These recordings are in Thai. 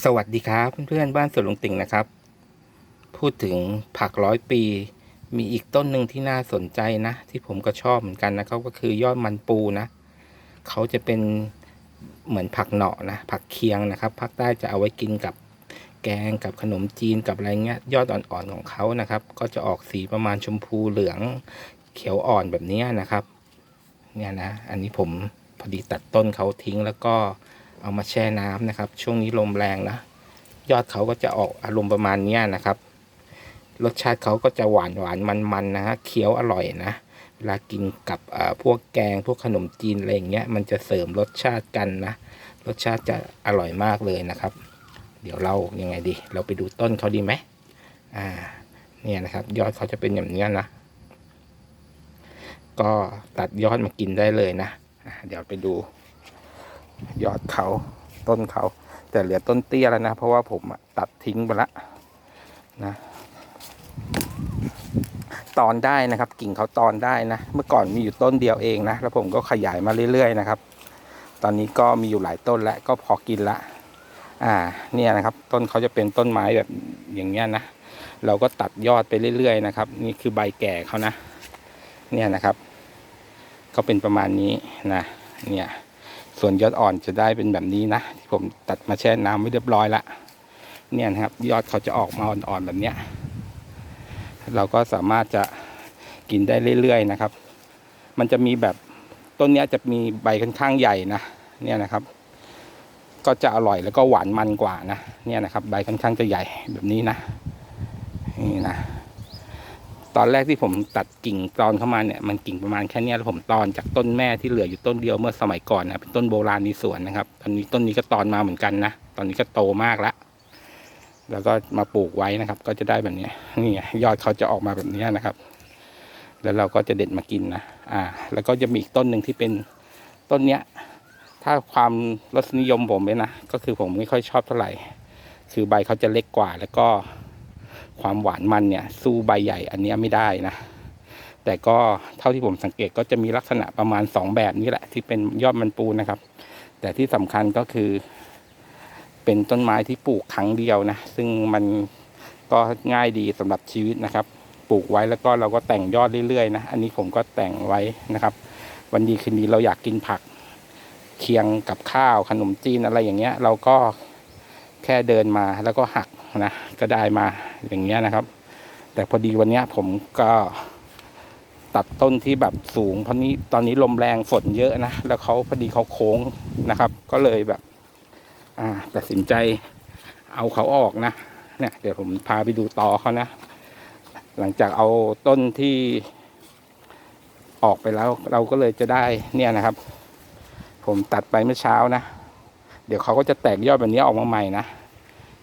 สวัสดีครับเพื่อนๆบ้านสวนลุงติ่งนะครับ พูดถึงผักร้อยปี มีอีกต้นหนึ่งที่น่าสนใจนะ ที่ผมก็ชอบเหมือนกันนะครับก็คือยอดมันปูนะเขาจะเป็นเหมือนผักเหนาะนะผักเคียงนะครับภาคใต้จะเอาไว้กินกับแกงกับขนมจีนกับอะไรเงี้ยยอดอ่อนๆของเขานะครับ ก็จะออกสีประมาณชมพูเหลืองเขียวอ่อนแบบนี้นะครับ เนี่ยนะ อันนี้ผมพอดีตัดต้นเขาทิ้งแล้วก็ เอามาแช่น้ำนะครับ ช่วงนี้ลมแรงนะ ยอดเขาก็จะออกอารมณ์ประมาณนี้นะครับ รสชาติเขาก็จะหวานหวานมันมันๆนะฮะเคี้ยวอร่อยนะ เวลากินกับพวกแกงพวกขนมจีนอะไรอย่างเงี้ยมันจะเสริมรสชาติกันนะ รสชาติจะอร่อยมากเลยนะครับ เดี๋ยวเรายังไงดี เราไปดูต้นเขาดีไหมอ่าเนี่ยนะครับ ยอดเขาจะเป็นอย่างนี้นะ ก็ตัดยอดมากินได้เลยนะ เดี๋ยวไปดู ยอดเขาต้นเขา แต่เหลือต้นเตี้ยแล้วนะ เพราะว่าผมตัดทิ้งไปละนะตอนได้นะครับ กิ่งเขาตอนได้นะ เมื่อก่อนมีอยู่ต้นเดียวเองนะ แล้วผมก็ขยายมาเรื่อยๆนะครับ ตอนนี้ก็มีอยู่หลายต้นแล้วก็พอกินละ อ่า เนี่ยนะครับ ต้นเขาจะเป็นต้นไม้แบบอย่างเงี้ยนะ เราก็ตัดยอดไปเรื่อยๆนะครับ นี่คือใบแก่เขานะ เนี่ยนะครับ ก็เป็นประมาณนี้นะ เนี่ย ส่วนยอดอ่อนจะได้เป็นแบบนี้นะที่ผมตัดมาแช่น้ำไว้เรียบร้อยละเนี่ยนะครับยอดเขาจะออกมาอ่อนๆแบบเนี้ยเราก็สามารถจะกินได้เรื่อยๆนะครับ มันจะมีแบบต้นเนี้ยจะมีใบค่อนข้างใหญ่นะเนี่ยนะครับ ก็จะอร่อยแล้วก็หวานมันกว่านะเนี่ยนะครับ ใบค่อนข้างจะใหญ่แบบนี้นะนี่นะ ตอนแรกที่ผมตัดกิ่งตอนเข้ามาเนี่ยมันกิ่งประมาณแค่เนี้ยแล้วผมตอนจากต้นแม่ที่เหลืออยู่ต้นเดียวเมื่อสมัยก่อนนะเป็นต้นโบราณในสวนนะครับ ตอนนี้ต้นนี้ก็ตอนมาเหมือนกันนะตอนนี้ก็โตมากแล้วแล้วก็มาปลูกไว้นะครับ ก็จะได้แบบนี้นี่ยอดเขาจะออกมาแบบนี้นะครับ แล้วเราก็จะเด็ดมากินนะอ่า แล้วก็จะมีอีกต้นหนึ่งที่เป็นต้นเนี้ย ถ้าความรสนิยมผมเลยนะก็คือผมไม่ค่อยชอบเท่าไหร่ คือใบเขาจะเล็กกว่าแล้วก็ ความหวานมันเนี่ยสู้ใบใหญ่อันนี้ไม่ได้นะ แต่ก็เท่าที่ผมสังเกตก็จะมีลักษณะประมาณ 2 แบบนี้แหละ ที่เป็นยอดมันปูนะครับ แต่ที่สำคัญก็คือ เป็นต้นไม้ที่ปลูกครั้งเดียวนะ ซึ่งมันก็ง่ายดีสำหรับชีวิตนะครับ ปลูกไว้แล้วก็เราก็แต่งยอดเรื่อยๆนะอันนี้ผมก็แต่งไว้นะครับ วันดีคืนดีเราอยากกินผักเคียงกับข้าวขนมจีนอะไรอย่างเงี้ย เราก็ แค่เดินมาแล้วก็หักนะก็ได้มาอย่างเงี้ยนะครับ แต่พอดีวันนี้ผมก็ตัดต้นที่แบบสูงเพราะนี้ตอนนี้ลมแรงฝนเยอะนะแล้วเขาพอดีเขาโค้งนะครับ ก็เลยแบบ อ่าตัดสินใจเอาเขาออกนะเนี่ยเดี๋ยวผมพาไปดูต่อเขานะ หลังจากเอาต้นที่ออกไปแล้วเราก็เลยจะได้เนี่ยนะครับ ผมตัดไปเมื่อเช้านะ เดี๋ยวเขาก็จะแตกยอดแบบนี้ออกมาใหม่นะ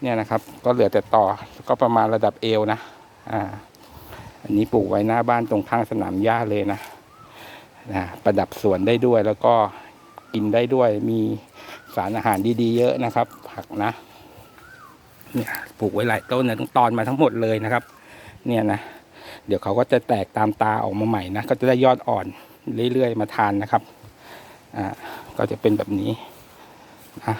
เนี่ยนะครับ ก็เหลือแต่ต่อก็ประมาณระดับเอวนะ อ่า อันนี้ปลูกไว้หน้าบ้านตรงข้างสนามหญ้าเลยนะนะประดับสวนได้ด้วยแล้วก็กินได้ด้วยมีสารอาหารดีๆ เยอะนะครับ ผักนะเนี่ยปลูกไว้หลายต้นนะต้องตอนมาทั้งหมดเลยนะครับ เนี่ยนะเดี๋ยวเขาก็จะแตกตามตาออกมาใหม่นะก็จะได้ยอดอ่อนเรื่อยๆมาทานนะครับอ่าก็จะเป็นแบบนี้ นะ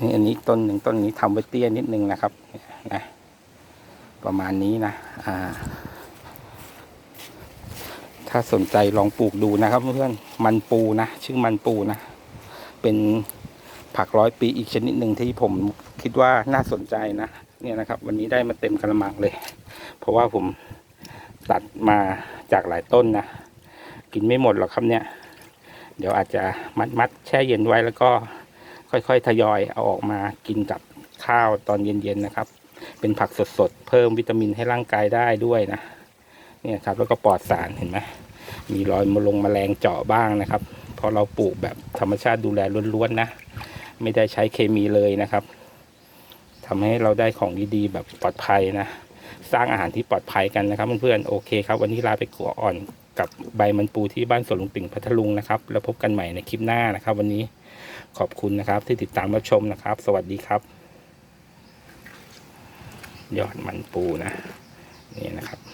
นี่อันนี้ต้นหนึ่งต้นนี้ทำไว้เตี้ยนิดนึงนะครับนะประมาณนี้นะอ่า ถ้าสนใจลองปลูกดูนะครับเพื่อนมันปูนะชื่อมันปูนะ เป็นผักร้อยปีอีกชนิดหนึ่งที่ผมคิดว่าน่าสนใจนะเนี่ยนะครับ วันนี้ได้มาเต็มกระมังเลย เพราะว่าผมตัดมาจากหลายต้นนะ กินไม่หมดหรอกครับเนี่ย เดี๋ยวอาจจะมัดมัดแช่เย็นไว้แล้วก็ค่อยๆทยอยเอาออกมากินกับข้าวตอนเย็นๆนะครับ เป็นผักสดๆ เพิ่มวิตามินให้ร่างกายได้ด้วยนะเนี่ยครับแล้วก็ปลอดสารเห็นไหมมีรอยมลงแมลงเจาะบ้างนะครับเพราะเราปลูกแบบธรรมชาติดูแลล้วนๆนะ ไม่ได้ใช้เคมีเลยนะครับทำให้เราได้ของดีๆแบบปลอดภัยนะ สร้างอาหารที่ปลอดภัยกันนะครับเพื่อนๆโอเคครับ วันนี้ลาไปกัวอ่อนกับใบมันปูที่บ้านสวนลุงปิ่งพัทลุงนะครับ แล้วพบกันใหม่ในคลิปหน้านะครับ วันนี้ขอบคุณนะครับ ที่ติดตามรับชมนะครับ สวัสดีครับ ยอดมันปูนะ นี่นะครับ